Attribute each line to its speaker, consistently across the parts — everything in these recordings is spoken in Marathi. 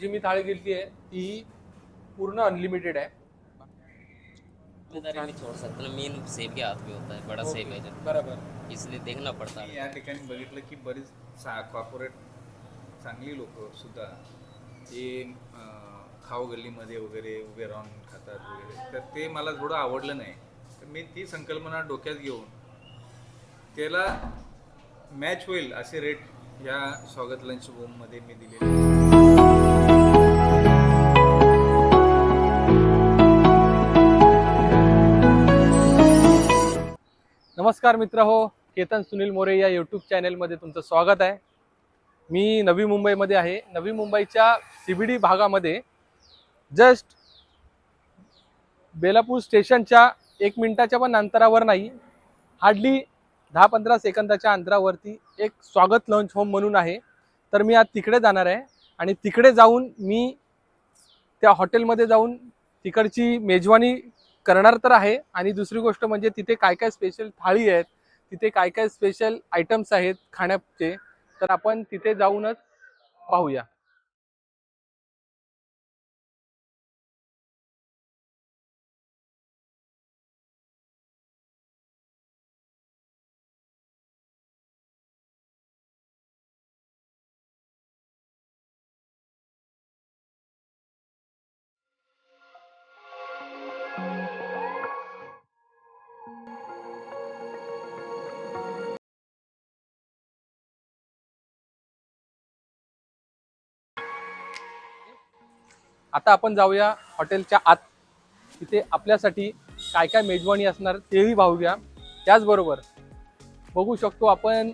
Speaker 1: जी मी थाळी घेतली आहे ती पूर्ण अनलिमिटेड आहे.
Speaker 2: नहीं छोड़ सकते ना मेन सेब के हाथ में होता है बड़ा सेब है जब
Speaker 1: बरोबर.
Speaker 2: इसलिए देखना पड़ता.
Speaker 3: मी
Speaker 2: है
Speaker 3: या ठिकाणी बघितलं की बरीच सा कॉर्पोरेट चांगली लोक सुद्धा ते अं, खाऊ गल्लीमध्ये वगैरे उभे राहून खातात वगैरे तर ते मला थोडं आवडलं नाही. तर मी ती संकल्पना डोक्यात घेऊन त्याला मॅच होईल असे रेट या स्वागत लंच होममध्ये मी दिलेले
Speaker 1: नमस्कार मित्र हो केतन सुनील मोरे या यूट्यूब चॅनेलमध्ये तुमचं स्वागत आहे. मी नवी मुंबईमध्ये आहे. नवी मुंबईच्या सी बी डी भागामध्ये जस्ट बेलापूर स्टेशनच्या एक मिनिटाच्या पण अंतरावर नाही हार्डली दहा पंधरा सेकंदाच्या अंतरावरती एक स्वागत लंच होम म्हणून आहे. तर मी आज तिकडे जाणार आहे आणि तिकडे जाऊन मी त्या हॉटेलमध्ये जाऊन तिकडची मेजवानी करणार तर आहे आणि दुसरी गोष्ट म्हणजे तिथे काय काय स्पेशल थाळी आहेत तिथे काय काय स्पेशल आयटम्स आहेत खाण्याचे तर आपण तिथे जाऊनच पाहूया. आता आपण जाऊया हॉटेलच्या आत. तिथे आपल्यासाठी काय काय मेजवानी असणार तेही पाहूया. त्याचबरोबर बघू शकतो आपण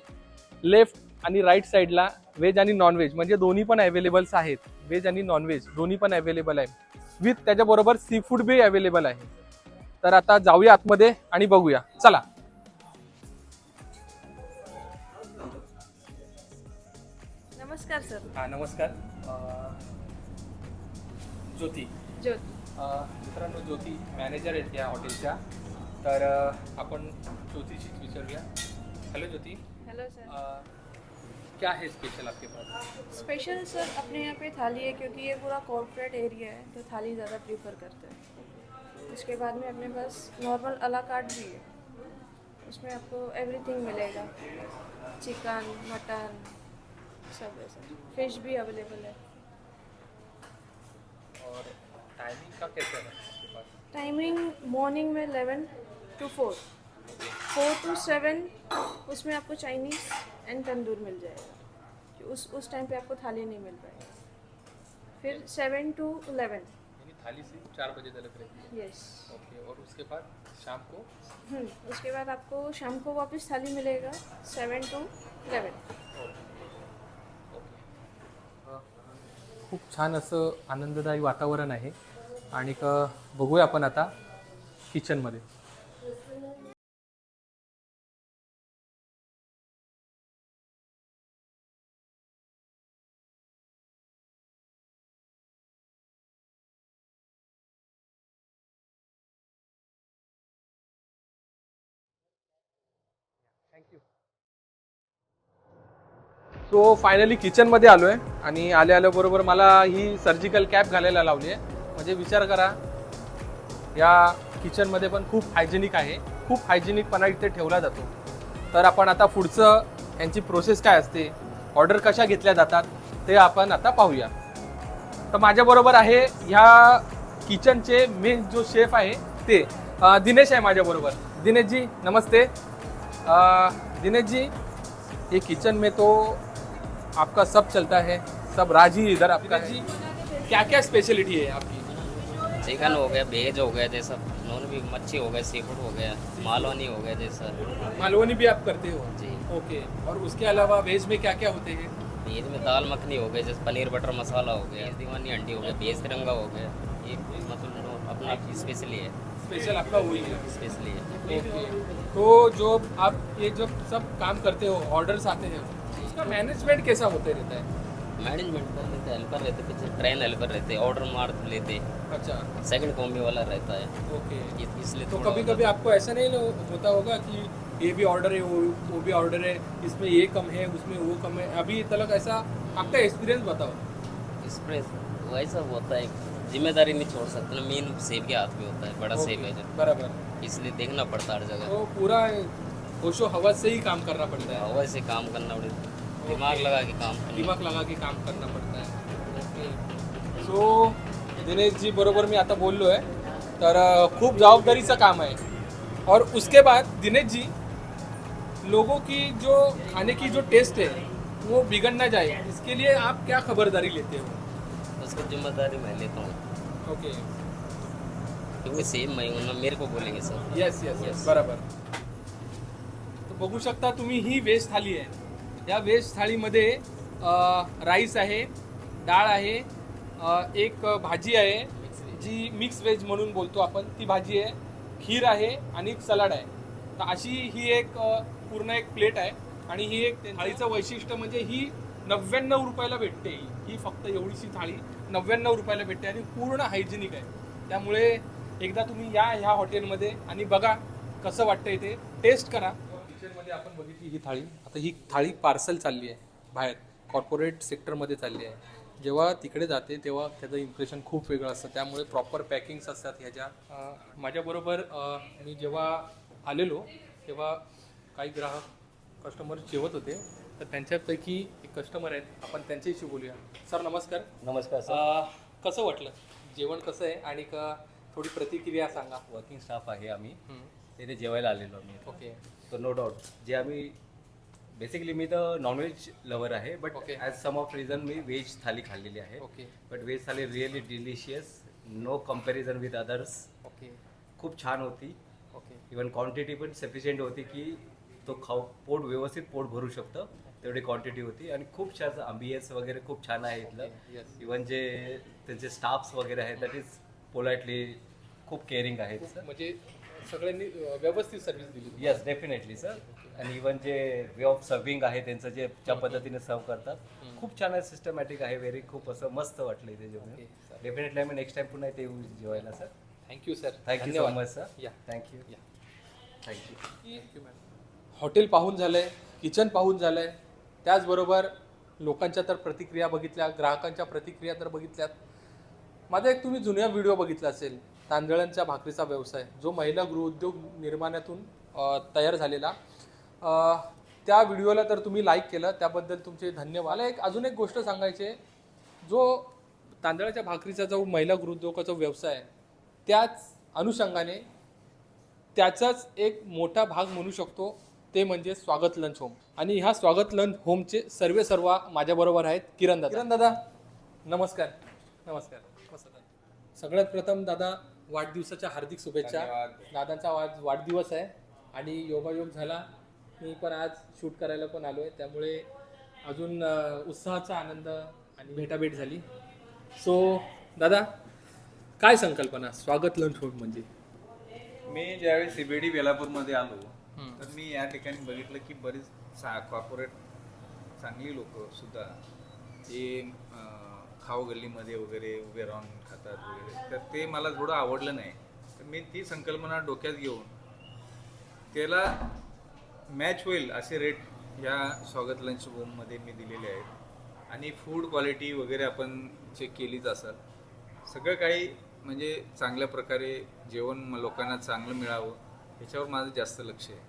Speaker 1: लेफ्ट आणि राईट साईडला व्हेज आणि नॉनव्हेज म्हणजे दोन्ही पण अवेलेबल्स आहेत. व्हेज आणि नॉनव्हेज दोन्ही पण अवेलेबल आहे. विथ त्याच्याबरोबर सी फूड बी अवेलेबल आहे. तर आता जाऊया आतमध्ये आणि बघूया. चला.
Speaker 4: नमस्कार सर.
Speaker 1: हा नमस्कार. ज्योती.
Speaker 4: ज्योती.
Speaker 1: मित्रांनो ज्योती मॅनेजर आहेत या हॉटेलच्या तर आपण ज्योतिशीच विचारूया. हॅलो ज्योती.
Speaker 4: हेलो सर
Speaker 1: क्या है स्पेशल आपके पास?
Speaker 4: स्पेशल सर अपने यहाँ पे थाली है क्योंकि ये पूरा कॉर्पोरेट एरिया है तो थाली ज़्यादा प्रीफर करते हैं। उसके बाद में अपने पास नॉर्मल अला कार्ड भी है। उसमें आपको एवरीथिंग मिलेगा। चिकन मटन सब है सर फ़िश भी अवेलेबल है।
Speaker 1: और टाइमिंग का कैसा है आपके पास?
Speaker 4: टाइमिंग मॉर्निंग में 11 two four four two seven उसमें आपको चाइनीज़ एंड तंदूर मिल जाएगा। कि उस उस टाइम पे आपको थाली नहीं मिल पाएगी। फिर सेवन टू इलेवन
Speaker 1: यानी थाली सिर्फ़ चार बजे तक रहती है?
Speaker 4: यस
Speaker 1: ओके और उसके बाद शाम को?
Speaker 4: उसके बाद आपको शाम को वापस थाली मिलेगा सेवन टू इलेवन
Speaker 1: खूप छान असं आनंददायी वातावरण आहे. आणि बघूया आपण आता किचनमध्ये सो फायनली किचनमध्ये आलो आहे आणि आल्या आल्याबरोबर मला ही सर्जिकल कॅप घालायला लावली आहे. म्हणजे विचार करा या किचनमध्ये पण खूप हायजेनिक आहे. खूप हायजेनिकपणा इथे ठेवला जातो. तर आपण आता पुढचं यांची प्रोसेस काय असते ऑर्डर कशा घेतल्या जातात ते आपण आता पाहूया. तर माझ्याबरोबर आहे ह्या किचनचे मेन जो शेफ आहे ते दिनेश आहे माझ्याबरोबर दिनेश जी नमस्ते. दिनेशजी दिनेश जी किचन में तो आपका सब चलता है सब राज इधर आपका जी क्या क्या स्पेशलिटी है आपकी?
Speaker 2: चिकन हो गया वेज हो गया जैसा नॉन भी मच्छी हो गया सी फ़ूड हो गया मालवानी हो गया जैसा।
Speaker 1: मालवनी भी आप करते हो?
Speaker 2: जी।
Speaker 1: ओके और उसके अलावा वेज में क्या क्या होते हैं?
Speaker 2: वेज में दाल मखनी हो गई जैसे पनीर बटर मसाला हो गया दीवानी अंडी हो गया बेस तिरंगा हो गया ये मतलब अपना स्पेशली है।
Speaker 1: स्पेशल आपका वही है।
Speaker 2: स्पेशली है।
Speaker 1: ओके तो जो आप ये जब सब काम करते हो ऑर्डर्स आते हैं उसका मैनेजमेंट कैसा होते रहता है?
Speaker 2: मैनेजमेंट कर लेते हेल्पर रहते पीछे ट्रेन हेल्पर रहते ऑर्डर मार लेते।
Speaker 1: अच्छा।
Speaker 2: सेकंड कॉम्बी वाला रहता है।
Speaker 1: ओके
Speaker 2: इसलिए
Speaker 1: तो कभी कभी आपको ऐसा नहीं होता होगा कि ये भी ऑर्डर है वो वो भी ऑर्डर है इसमें ये कम है उसमें वो कम है। अभी तलक ऐसा आपका एक्सपीरियंस बताओ।
Speaker 2: एक्सप्रेस वैसा होता है ज़िम्मेदारी नहीं छोड़ सकते ना मेन सेब के हाथ में होता है बड़ा सेब है
Speaker 1: बराबर।
Speaker 2: इसलिए देखना पड़ता है हर जगह।
Speaker 1: तो पूरा होशो हवा से ही काम करना पड़ता है।
Speaker 2: हवा से काम करना पड़ेगा दिमाग लगा के काम
Speaker 1: दिमाग लगा के काम करना पड़ता है। सो दिनेश जी बरोबर मी आता बोललो आहे. तर खूप जबाबदारीचं काम आहे. और उसके बाद दिनेश जी लोगों की जो खाने की जो टेस्ट है वो बिगड़ ना जाए. इसके लिए आप क्या खबरदारी लेते हो?
Speaker 2: उसकी ज़िम्मेदारी मैं लेता हूँ।
Speaker 1: ओके
Speaker 2: क्योंकि सेब मैं हूँ ना मेरे को बोलेंगे सर।
Speaker 1: येस येस येस बरोबर. तर बघू शकता तुम्ही ही व्हेज थाली आहे. या व्हेज थाळीमध्ये राईस आहे डाळ आहे एक भाजी आहे जी मिक्स व्हेज म्हणून बोलतो आपण. ती भाजी आहे खीर आहे आणि एक सलाड आहे. तर अशी ही एक पूर्ण एक प्लेट आहे आणि ही एक थाळीचं वैशिष्ट्य म्हणजे ही नव्याण्णव रुपयाला भेटते. ही ही फक्त एवढीशी थाळी नव्याण्णव रुपयाला भेटते आणि पूर्ण हायजेनिक आहे. त्यामुळे एकदा तुम्ही या ह्या हॉटेलमध्ये आणि बघा कसं वाटतंय ते. टेस्ट करा. किचनमध्ये आपण बघितली ही थाळी. आता ही थाळी पार्सल चालली आहे. बाहेर कॉर्पोरेट सेक्टरमध्ये चालली आहे. जेव्हा तिकडे जाते तेव्हा त्याचं इम्प्रेशन खूप वेगळं असतं. त्यामुळे प्रॉपर पॅकिंग्स असतात ह्याच्या माझ्याबरोबर मी जेव्हा आलेलो तेव्हा काही ग्राहक कस्टमर जेवत होते. तर त्यांच्यापैकी एक कस्टमर आहेत. आपण त्यांच्याशी बोलूया. सर नमस्कार.
Speaker 5: नमस्कार सर.
Speaker 1: कसं वाटलं? जेवण कसं आहे? आणि का थोडी प्रतिक्रिया सांगा.
Speaker 5: वर्किंग स्टाफ आहे आम्ही. तिथे जेवायला आलेलो आम्ही
Speaker 1: ओके.
Speaker 5: तर नो डाऊट जे आम्ही बेसिकली मी तर नॉनव्हेज लवर आहे but
Speaker 1: Okay.
Speaker 5: As some of reason me veg thali खाल्लेली आहे.
Speaker 1: Okay.
Speaker 5: But veg thali really delicious no comparison with others
Speaker 1: okay.
Speaker 5: खूप छान होती.
Speaker 1: ओके.
Speaker 5: इवन क्वांटिटी पण सफिशियंट होती की तो खाऊ पोट व्यवस्थित पोट भरू शकतं तेवढी क्वांटिटी होती. आणि खूप छान अम्बियन्स वगैरे खूप छान आहे इथलं. इवन जे त्यांचे स्टाफ्स वगैरे आहेत दॅट इज पोलाइटली खूप केअरिंग आहेत
Speaker 1: म्हणजे सगळ्यांनी व्यवस्थित सर्व्हिस दिली.
Speaker 5: येस डेफिनेटली सर आणि इवन जे वे ऑफ सर्विंग आहे त्यांचं जे ज्या पद्धतीने सर्व करतात खूप छान आहे सिस्टमॅटिक आहे व्हेरी खूप असं मस्त वाटलं इथे जेवण. डेफिनेटली आम्ही नेक्स्ट टाइम पुन्हा इथे येऊ जेवायला sir
Speaker 1: thank you sir
Speaker 5: thank you so much sir
Speaker 1: या
Speaker 5: थँक्यू
Speaker 1: या
Speaker 5: थँक्यू
Speaker 1: हॉटेल पाहून झालंय किचन पाहून झालंय. त्याचबरोबर लोकांच्या तर प्रतिक्रिया बघितल्या ग्राहकांच्या प्रतिक्रिया तर बघितल्यात. माझा एक तुम्ही जुन्या व्हिडिओ बघितला असेल. तांदळांच्या भाकरीचा व्यवसाय जो महिला गृहउद्योग निर्माणातून तयार झालेला. त्या व्हिडिओला तर तुम्ही लाईक केलं त्याबद्दल तुमचे धन्यवाद. एक अजून एक गोष्ट सांगायची आहे. जो तांदळाच्या भाकरीचा जो महिला गृहउद्योगाचा व्यवसाय आहे त्याच अनुषंगाने त्याचाच एक मोठा भाग म्हणू शकतो ते म्हणजे स्वागत लंच होम. आणि ह्या स्वागत लंच होमचे सर्वे सर्व माझ्याबरोबर आहेत किरण दादा. किरण दादा. नमस्कार. नमस्कार. सगळ्यात प्रथम दादा वाढदिवसाच्या हार्दिक शुभेच्छा.
Speaker 3: धन्यवाद.
Speaker 1: दादांचा आज वाढदिवस आहे आणि योगायोग झाला. मी पण आज शूट करायला पण आलो आहे त्यामुळे अजून अं, उत्साहाचा आनंद आणि भेटाभेट झाली. सो दादा काय संकल्पना? स्वागत लंच होम म्हणजे.
Speaker 3: मी ज्यावेळी सीबीडी बेलापूरमध्ये आलो तर मी या ठिकाणी बघितलं की बरीच सा कॉर्पोरेट चांगली लोक सुद्धा ते अं, खाऊ गल्लीमध्ये वगैरे उभे राहून खातात वगैरे. तर ते मला थोडं आवडलं नाही. तर मी ती संकल्पना डोक्यात घेऊन त्याला मॅच होईल असे रेट ह्या स्वागत लंच होममध्ये मी दिलेले आहेत. आणि फूड क्वालिटी वगैरे आपण चेक केलीच असाल सगळं काही म्हणजे चांगल्या प्रकारे जेवण लोकांना चांगलं मिळावं ह्याच्यावर माझं जास्त लक्ष आहे.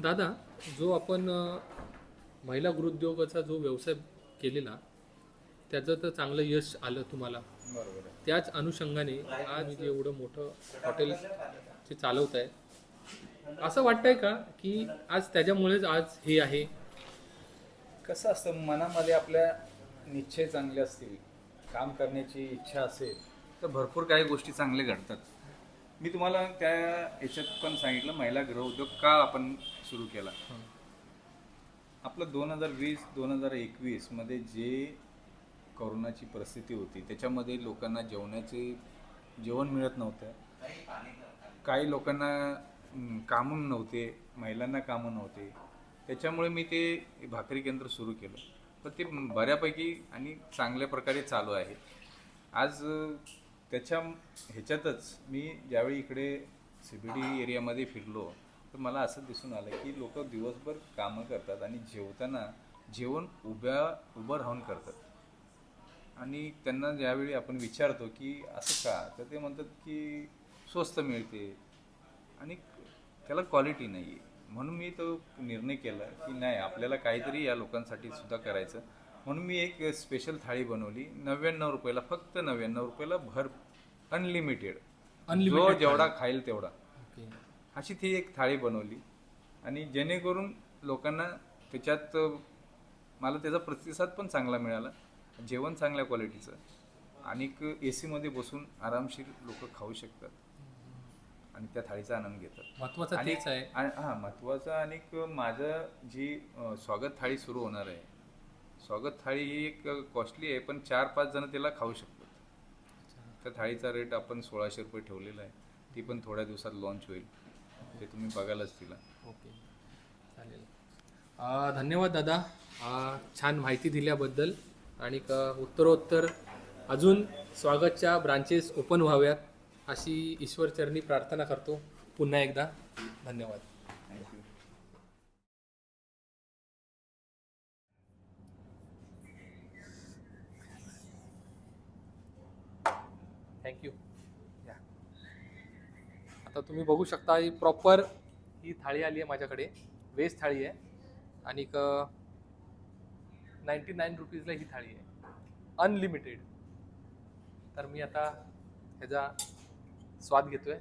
Speaker 1: दादा जो आपण महिला गृहोद्योगाचा जो व्यवसाय केलेला त्याचं तर चांगलं यश आलं तुम्हाला.
Speaker 3: बरोबर
Speaker 1: त्याच अनुषंगाने आज जे एवढं मोठं हॉटेल जे चालवत आहे असं वाटतंय का की आज त्याच्यामुळेच आज हे आहे?
Speaker 3: कसं असतं मनामध्ये आपल्या निश्चय चांगले असतील काम करण्याची इच्छा असेल तर भरपूर काही गोष्टी चांगल्या घडतात. मी तुम्हाला त्या याच्यात पण सांगितलं महिला गृहउद्योग का आपण सुरू केला? आपलं दोन हजार वीस दोन हजार एकवीसमध्ये जे कोरोनाची परिस्थिती होती त्याच्यामध्ये लोकांना जेवणाचे जेवण मिळत नव्हतं. काही लोकांना कामं नव्हते महिलांना कामं नव्हते. त्याच्यामुळे मी ते भाकरी केंद्र सुरू केलं. पण ते बऱ्यापैकी आणि चांगल्या प्रकारे चालू आहे. आज त्याच्या ह्याच्यातच मी ज्यावेळी इकडे सी बी डी एरियामध्ये फिरलो तर मला असं दिसून आलं की लोक दिवसभर कामं करतात आणि जेवताना जेवण उभ्या उभं राहून करतात. आणि त्यांना ज्यावेळी आपण विचारतो की असं का तर ते म्हणतात की स्वस्त मिळते. आणि त्याला क्वालिटी नाही आहे म्हणून मी तो निर्णय केला की नाही आपल्याला काहीतरी या लोकांसाठी सुद्धा करायचं. म्हणून मी एक स्पेशल थाळी बनवली. नव्याण्णव रुपयाला फक्त नव्याण्णव रुपयाला भर अनलिमिटेड जो जेवढा खाईल तेवढा. अशी ती एक थाळी बनवली. आणि जेणेकरून लोकांना त्याच्यात मला त्याचा प्रतिसाद पण चांगला मिळाला. जेवण चांगल्या क्वालिटीचं आणि ए सीमध्ये बसून आरामशीर लोक खाऊ शकतात. आणि त्या थाळीचा आनंद घेतात.
Speaker 1: महत्वाचं आहे.
Speaker 3: आणि- हा महत्त्वाचं आणि माझं जी स्वागत थाळी सुरू होणार आहे. स्वागत थाळी ही एक कॉस्टली आहे पण चार पाच जण त्याला खाऊ शकतात. त्या थाळीचा रेट आपण सोळाशे रुपये ठेवलेला आहे. ती पण थोड्या दिवसात लॉन्च होईल. ते तुम्ही बघायलाच तिला.
Speaker 1: ओके. चालेल. धन्यवाद दादा. छान माहिती दिल्याबद्दल. आणि उत्तरोत्तर. अजून स्वागतच्या ब्रांचेस ओपन व्हाव्यात अशी ईश्वरचरणी प्रार्थना करतो. पुन्हा एकदा धन्यवाद.
Speaker 3: थँक्यू
Speaker 1: थँक्यू या आता तुम्ही बघू शकता ही प्रॉपर ही थाळी आली आहे माझ्याकडे. वेज थाळी आहे. आणि नाईन्टी नाईन रुपीजला ही थाळी आहे. अनलिमिटेड तर मी आता ह्याचा स्वाद घेतोय.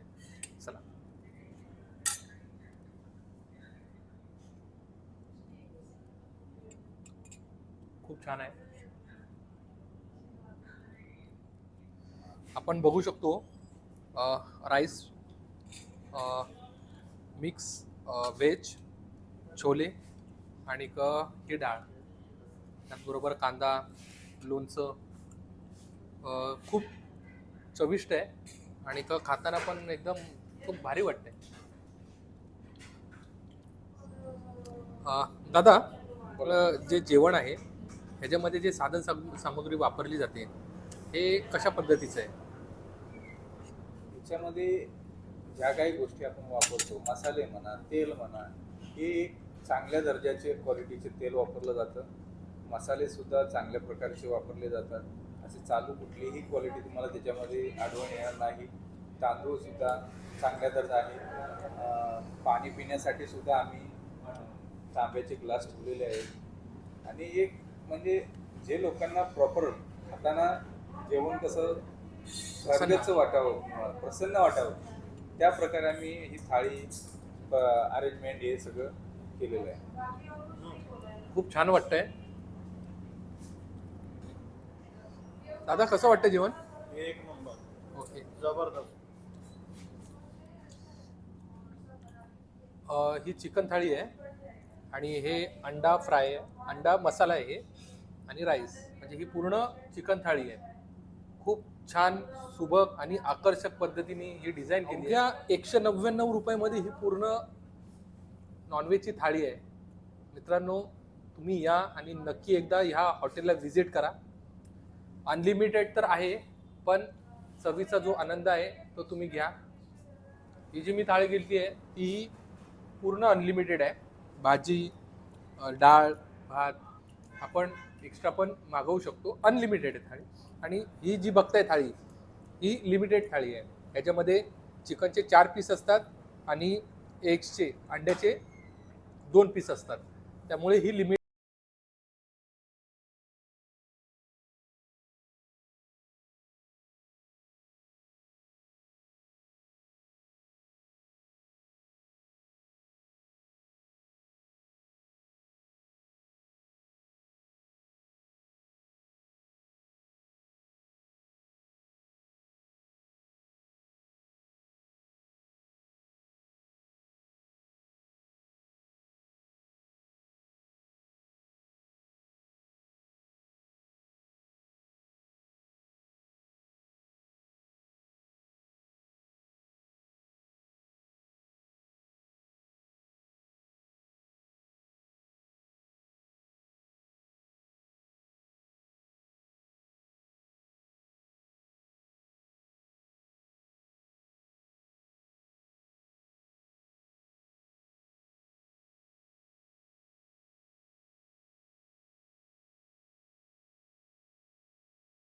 Speaker 1: चला. खूप छान आहे. आपण बघू शकतो राईस मिक्स वेज छोले आणि क ही डाळ. त्याचबरोबर कांदा लोणचं खूप चविष्ट आहे आणि तो खाताना पण एकदम खूप भारी वाटते दादा आपलं जे जेवण आहे ह्याच्यामध्ये जे साधन साम- सामग्री वापरली जाते हे कशा पद्धतीचं आहे?
Speaker 3: ह्याच्यामध्ये ज्या काही गोष्टी आपण वापरतो मसाले म्हणा तेल म्हणा हे एक चांगल्या दर्जाचे क्वालिटीचे तेल वापरलं जातं. मसाले सुद्धा चांगल्या प्रकारचे वापरले जातात. असे चालू कुठलीही क्वालिटी तुम्हाला त्याच्यामध्ये आढळून येणार नाही. तांदूळ सुद्धा चांगल्या दर्जा आहे. पाणी पिण्यासाठी सुद्धा आम्ही तांब्याचे ग्लास ठेवलेले आहेत. आणि एक म्हणजे जे लोकांना प्रॉपर खाताना जेवण कसं स्वर्गाचं वाटावं प्रसन्न वाटावं त्या प्रकारे आम्ही ही थाळी अरेंजमेंट हे सगळं केलेलं आहे.
Speaker 1: खूप छान वाटतंय. दादा कसं वाटतं जेवण?
Speaker 6: एक नंबर.
Speaker 1: ओके.
Speaker 6: जबरदस्त.
Speaker 1: अ, ही चिकन थाळी आहे आणि हे अंडा फ्राय आहे. अंडा मसाला आहे हे आणि राईस. म्हणजे ही पूर्ण चिकन थाळी आहे. खूप छान सुबक आणि आकर्षक पद्धतीने ही डिझाईन केली या एकशे नव्याण्णव रुपयामध्ये ही पूर्ण नॉनव्हेजची थाळी आहे. मित्रांनो तुम्ही या आणि नक्की एकदा ह्या हॉटेलला व्हिजिट करा. अनलिमिटेड तर आहे पण चवीचा जो आनंद आहे तो तुम्ही घ्या. ही जी मी थाळी घेतली आहे ती पूर्ण अनलिमिटेड आहे. भाजी डाळ भात आपण एक्स्ट्रा पण मागवू शकतो. अनलिमिटेड आहे थाळी. आणि ही जी बघताय थाळी ही लिमिटेड थाळी आहे. ह्याच्यामध्ये चिकनचे चार पीस असतात आणि एग्सचे अंड्याचे दोन पीस असतात. त्यामुळे ही लिमिट